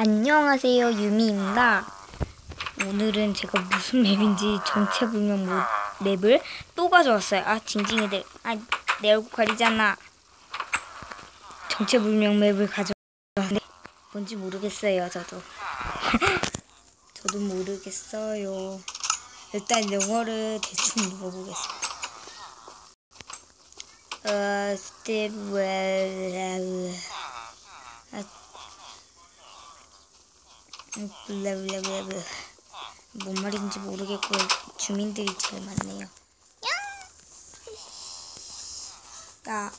안녕하세요 유미입니다. 오늘은 제가 무슨 맵인지 정체불명 모- 맵을 또 가져왔어요. 아 징징이들, 아내 얼굴 가리잖아. 정체불명 맵을 가져왔는데 뭔지 모르겠어요 저도. 저도 모르겠어요. 일단 영어를 대충 읽어보겠습니다. 어, 웰 블라블라블라 뭔 말인지 모르겠고 주민들이 제일 많네요. 야,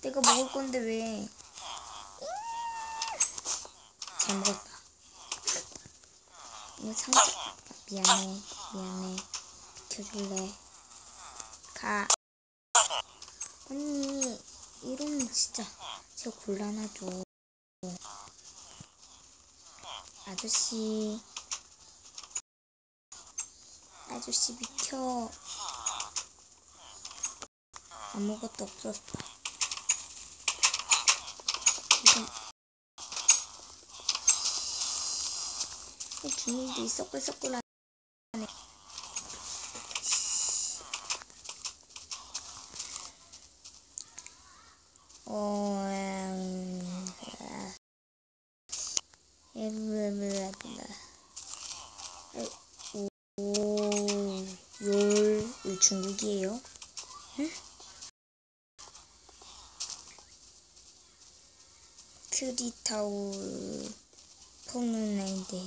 내가 먹을 건데 왜? 잘 먹었다. 이거 상자 미안해, 미안해. 비켜줄래? 가. 언니, 이러면 진짜 제가 곤란하죠. 아저씨. 아저씨 비켜. 아무것도 없었어. 이건 이 주민들이 썩글썩글하네 어... 음, 아. 블라블라블라. 오, 열, 이 중국이에요? 응? 트리타울 포문인데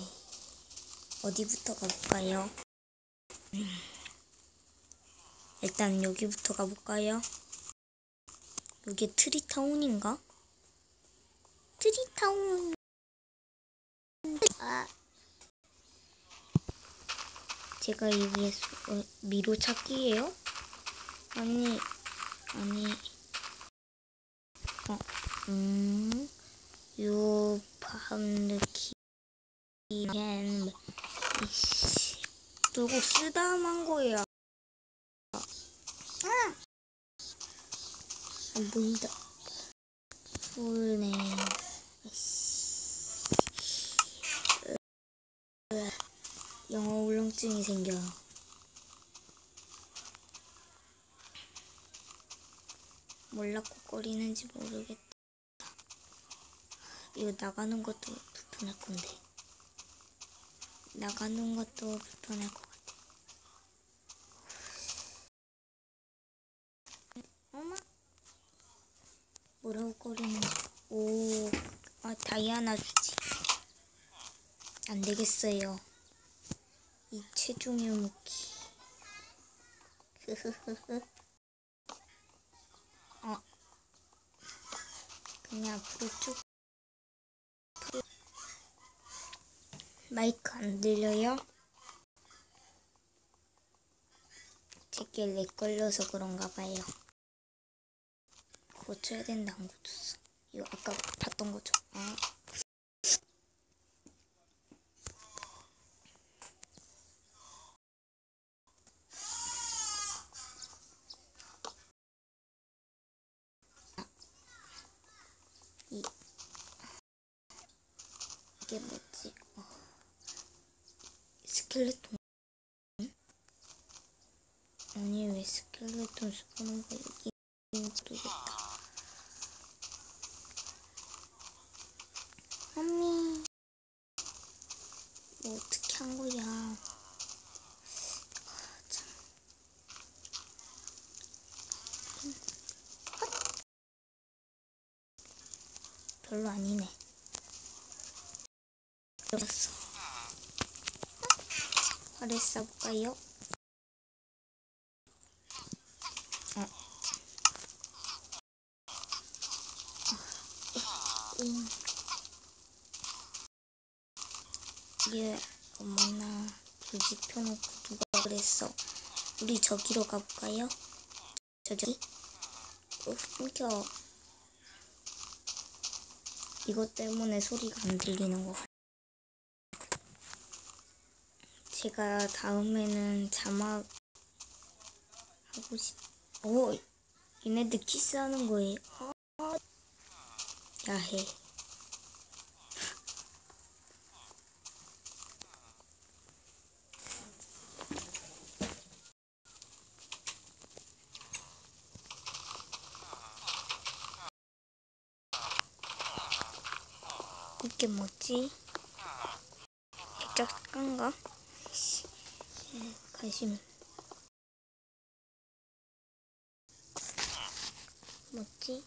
어디부터 가볼까요? 음. 일단 여기부터 가볼까요? 여기 트리타운인가? 트리타운 아. 제가 이게 수- 어, 미로 찾기예요? 아니 아니 어, 음, 요 밤느끼 엔 이씨 누구 쓰다만 거야? 아! 안 보인다. 풀네임. 영어 울렁증이 생겨. 몰락거리는지 모르겠다. 이거 나가는 것도 불편할 건데. 나가는 것도 불편할 것 같아. 어머? 뭐라고 거리는지. 오, 아, 다이아나 주지. 안 되겠어요. 이 최종의 무기. 흐흐흐흐. 어. 그냥 앞으로 쭉. 마이크 안 들려요? 제게 렉 걸려서 그런가 봐요. 고쳐야 된다 안 고쳤어. 이거 아까 봤던 거죠? 아. 이 이게 뭐지? 어. 스켈레톤? 아니 왜 스켈레톤 여기 있는지 모르겠다. 언니, 뭐 어떻게 한 거야? 아, 참. 별로 아니네. 들었어. 활을 쏴볼까요? 어. 음. 얘 어머나 불 지 펴놓고 누가 그랬어? 우리 저기로 가볼까요? 저기? 어, 숨겨. 이것 때문에 소리가 안 들리는 것 제가 다음에는 자막 하고 싶. 오, 얘네들 키스하는 거예요. 어? 야해. 이게 뭐지? 액젓 깐가? 씨, 에, 관심. 뭐지?